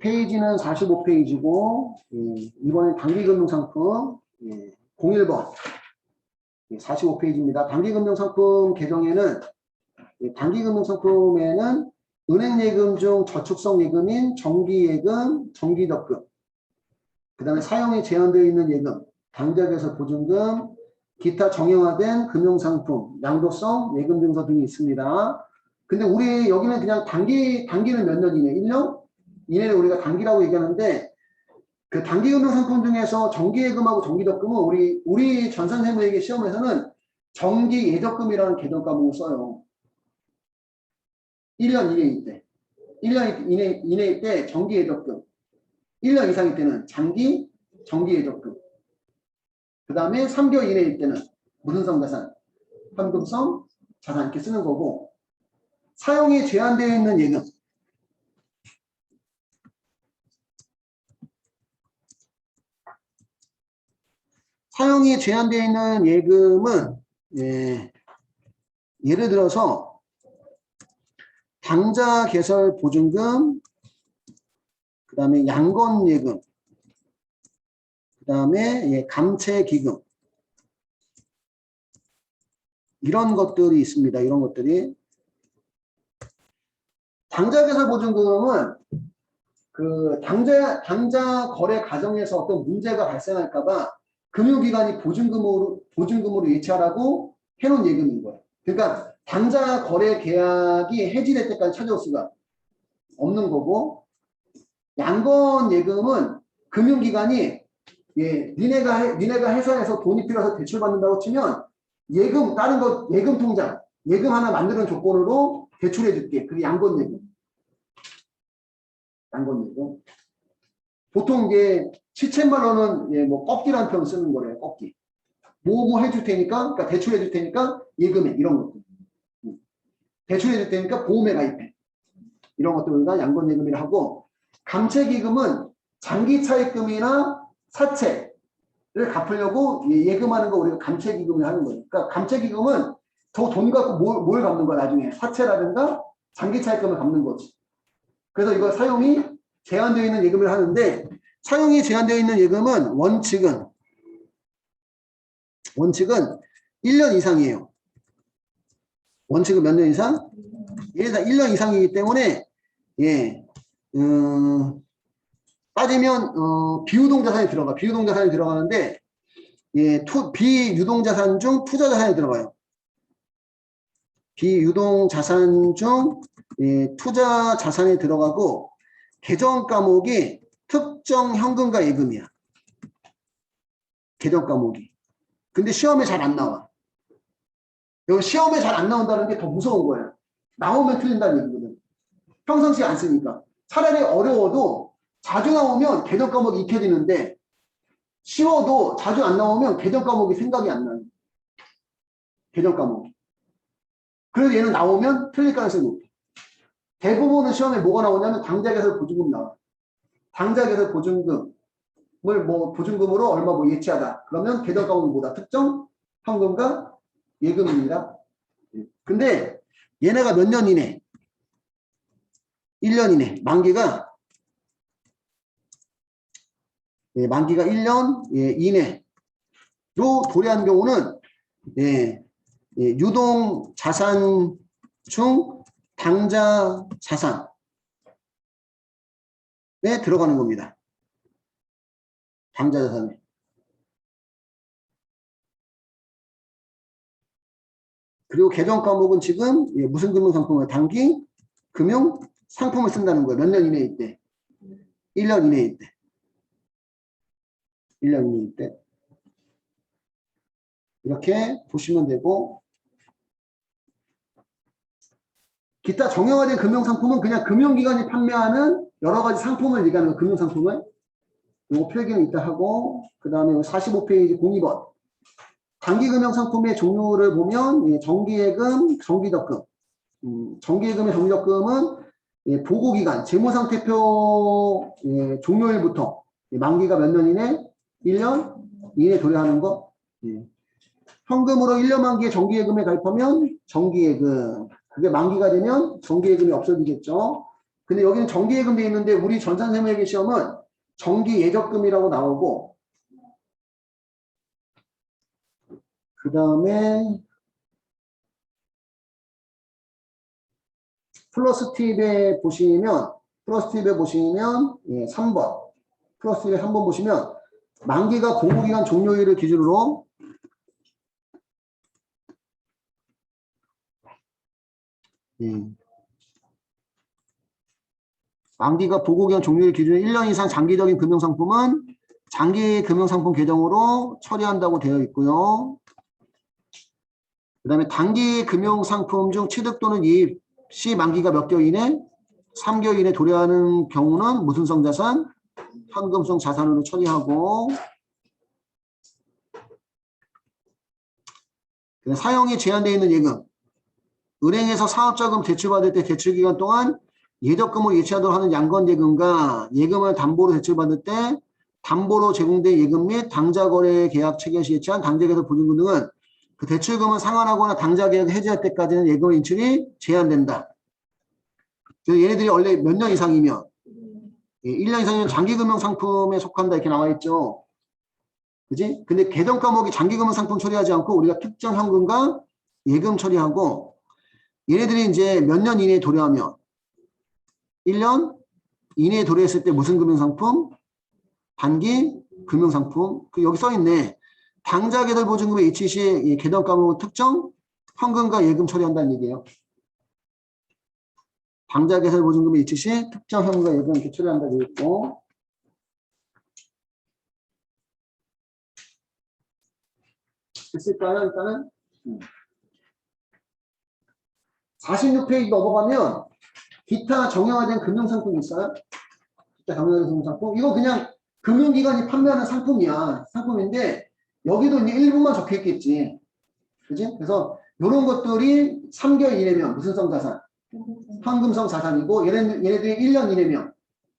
페이지는 45페이지고 예, 이번엔 단기금융상품 예, 01번 45페이지입니다. 단기금융상품 개정에는 예, 단기금융상품에는 은행예금 중 저축성 예금인 정기예금, 정기적금 그 다음에 사용이 제한되어 있는 예금, 당작에서 보증금, 기타 정형화된 금융상품, 양도성 예금 증서 등이 있습니다. 근데 우리 여기는 그냥 단기, 단기는 몇 년 이내? 1년? 이내를 우리가 단기라고 얘기하는데 그 단기 금융 상품 중에서 정기 예금하고 정기 적금은 우리 우리 전 선생님에게 시험에서는 정기 예적금이라는 개정 과목을 써요. 1년 이내일 때. 1년 이내, 이내일 때 정기 예적금. 1년 이상일 때는 장기 정기 예적금. 그 다음에 3개월 이내일 때는 무슨성 자산, 현금성 자산 이렇게 쓰는 거고 사용이 제한되어 있는 예금. 사용이 제한되어 있는 예금은 예, 예를 들어서 당자 개설 보증금, 그 다음에 양건 예금, 그 다음에 예, 감채 기금 이런 것들이 있습니다. 이런 것들이 당자 개설 보증금은 그 당자 당자 거래 과정에서 어떤 문제가 발생할까봐 금융기관이 보증금으로 보증금으로 예치하라고 해놓은 예금인 거예요. 그러니까 당자 거래 계약이 해지될 때까지 찾아올 수가 없는 거고 양건 예금은 금융기관이 예, 니네가 해- 니네가 회사에서 돈이 필요해서 대출 받는다고 치면 예금 다른 거 예금 통장 예금 하나 만드는 조건으로 대출해 줄게. 그게 양건 예금. 양건 예금. 보통 이제 7천만 원은 예, 뭐 꺾기라는 표현 쓰는 거래요. 꺾기. 뭐뭐 해줄 테니까, 그러니까 대출해 줄 테니까 예금에 이런 것들. 음. 대출해 줄 테니까 보험에 가입해. 이런 것들 우리가 양건 예금이라 하고 감채 기금은 장기 차입금이나 사채를 갚으려고 예- 예금하는 거 우리가 감채 기금을 하는 거예요. 그러니까 감채 기금은 저돈 갖고 뭘, 뭘 갚는 거야 나중에 사채라든가 장기 차입금을 갚는 거지. 그래서 이거 사용이 제한되어 있는 예금을 하는데 사용이 제한되어 있는 예금은 원칙은 원칙은 1년 이상이에요. 원칙은 몇 년 이상? 1년 이상이기 때문에 예, 음, 빠지면 어, 비유동 자산이 들어가. 비유동 자산이 들어가는데 예, 투, 비유동 자산 중 투자 자산이 들어가요. 비유동 자산 중 예, 투자 자산이 들어가고 개정 과목이 특정 현금과 예금이야. 개정 과목이. 근데 시험에 잘 안 나와. 여기 시험에 잘 안 나온다는 게 더 무서운 거예요. 나오면 틀린다는 얘기거든. 평상시에 안 쓰니까. 차라리 어려워도 자주 나오면 개정 과목이 익혀지는데 쉬워도 자주 안 나오면 개정 과목이 생각이 안 나요. 개정 과목이. 그래서 얘는 나오면 틀릴 가능성이 높아. 대부분은 시험에 뭐가 나오냐면 당작에서 보증금 나와. 당작에서 보증금을 뭐 보증금으로 얼마 뭐 예치하다. 그러면 개정 과목이 뭐다? 특정 현금과 예금입니다. 예. 근데 얘네가 몇 년 이내? 1년 이내. 만기가 예, 만기가 1년 예, 이내로 도래한 경우는 예, 예, 유동 자산 중 당자 자산에 들어가는 겁니다. 당자 자산에. 그리고 개정 과목은 지금 예, 무슨 금융 상품을 단기 금융 상품을 쓴다는 거예요. 몇 년 이내일 때? 1년 이내일 때. 1년 이내일 때. 이렇게 보시면 되고 기타 정형화된 금융상품은 그냥 금융기관이 판매하는 여러 가지 상품을 얘기하는 거 금융상품을. 요거 필기는 이따 하고 그 다음에 45페이지 02번 단기금융상품의 종류를 보면 예, 정기예금, 정기적금. 음, 정기예금의 정기적금은 예, 보고기간, 재무상태표 예, 종료일부터 예, 만기가 몇 년 이내? 1년 이내 도래하는 거. 예. 현금으로 1년 만기에 정기예금에 가입하면 정기예금 그게 만기가 되면 정기예금이 없어지겠죠. 근데 여기는 정기예금 돼 있는데 우리 전산세무회계 시험은 정기 예적금이라고 나오고 그 다음에 플러스 팁에 보시면 플러스 팁에 보시면 예, 3번 플러스 팁에 3번 보시면 만기가 공고기간 종료일을 기준으로 예. 만기가 보고기간 종료일 기준 1년 이상 장기적인 금융상품은 장기 금융상품 계정으로 처리한다고 되어 있고요. 그 다음에 단기 금융상품 중 취득 또는 이입 시 만기가 몇 개월 이내? 3개월 이내 도래하는 경우는 무슨 성 자산? 현금성 자산으로 처리하고 그 사용이 제한되어 있는 예금 은행에서 사업자금 대출받을 때 대출기간 동안 예적금을 예치하도록 하는 양건예금과 예금을 담보로 대출받을 때 담보로 제공된 예금 및 당자거래 계약 체결 시 예치한 당자계획 보증금 등은 그 대출금을 상환하거나 당자계획 해지할 때까지는 예금 인출이 제한된다. 얘네들이 원래 몇 년 이상이면 예, 1년 이상이면 장기금융상품에 속한다 이렇게 나와 있죠. 그지? 근데 개정 과목이 장기금융상품 처리하지 않고 우리가 특정 현금과 예금 처리하고 얘네들이 이제 몇 년 이내에 도래하면 1년 이내에 도래했을 때 무슨 금융상품? 단기 금융상품. 그 여기 써 있네. 당자계들 보증금의 이치 시 개정 과목 특정 현금과 예금 처리한다는 얘기예요. 당자계설 보증금의 이치 시 특정 현금과 예금 이렇게 처리한다고 있고 됐을까요? 일단은 음. 46페이지 넘어가면 기타 정형화된 금융상품이 있어요. 기타 정형화된 금융상품. 이거 그냥 금융기관이 판매하는 상품이야. 상품인데 여기도 이제 일부만 적혀 있겠지. 그지? 그래서 이런 것들이 3개월 이내면 무슨 성 자산? 현금성 자산이고 얘네, 얘네들이 1년 이내면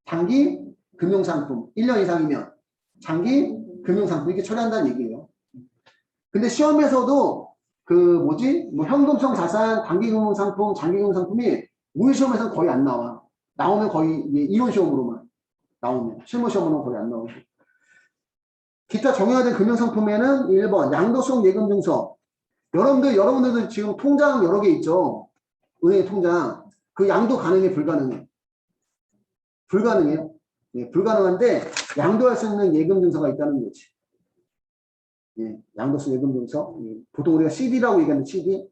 단기 금융상품 1년 이상이면 장기 금융상품 이렇게 처리한다는 얘기예요. 근데 시험에서도 그 뭐지? 뭐 현금성 자산, 단기 금융 상품, 장기 금융 상품이 우리 시험에서는 거의 안 나와. 나오면 거의 이론 시험으로만 나오면 실무 시험으로는 거의 안 나오고. 기타 정형화된 금융 상품에는 1번 양도성 예금 증서. 여러분들 여러분들도 지금 통장 여러 개 있죠. 은행 통장 그 양도 가능해 불가능해? 불가능해요. 예, 불가능한데 양도할 수 있는 예금 증서가 있다는 거지. 예, 양도성 예금 증서. 예, 보통 우리가 CD라고 얘기하는 CD.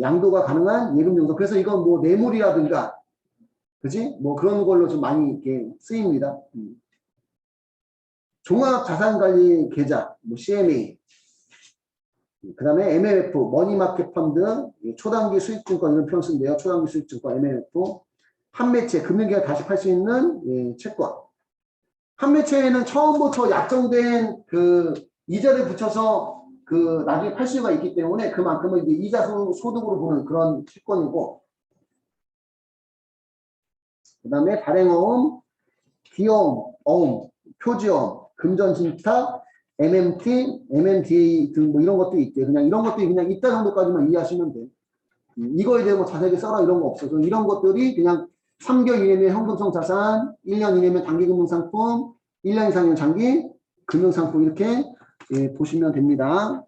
양도가 가능한 예금 증서. 그래서 이건 뭐 뇌물이라든가, 그지? 뭐 그런 걸로 좀 많이 이렇게 쓰입니다. 음. 종합자산관리 계좌, 뭐 CMA. 그 다음에 MLF, 머니마켓 펀드, 예, 초단기 수익증권 이런 표현 쓰는데요. 초단기 수익증권, MLF, 판매채, 금융기관 다시 팔 수 있는 예, 채권. 판매채에는 처음부터 약정된 그 이자를 붙여서 그 나중에 팔 수가 있기 때문에 그만큼은 이제 이자 소- 소득으로 보는 그런 채권이고. 그 다음에 발행어음, 기여음, 어음, 표지어음, 금전신탁, MMT, MMDA 등 뭐 이런 것도 있대. 그냥 이런 것들이 그냥 이따 정도까지만 이해하시면 돼. 음, 이거에 대해 뭐 자세하게 써라 이런 거 없어 서 이런 것들이 그냥 3개월 이내면 현금성 자산, 1년 이내면 단기 금융상품, 1년 이상이면 장기 금융상품 이렇게 예, 보시면 됩니다.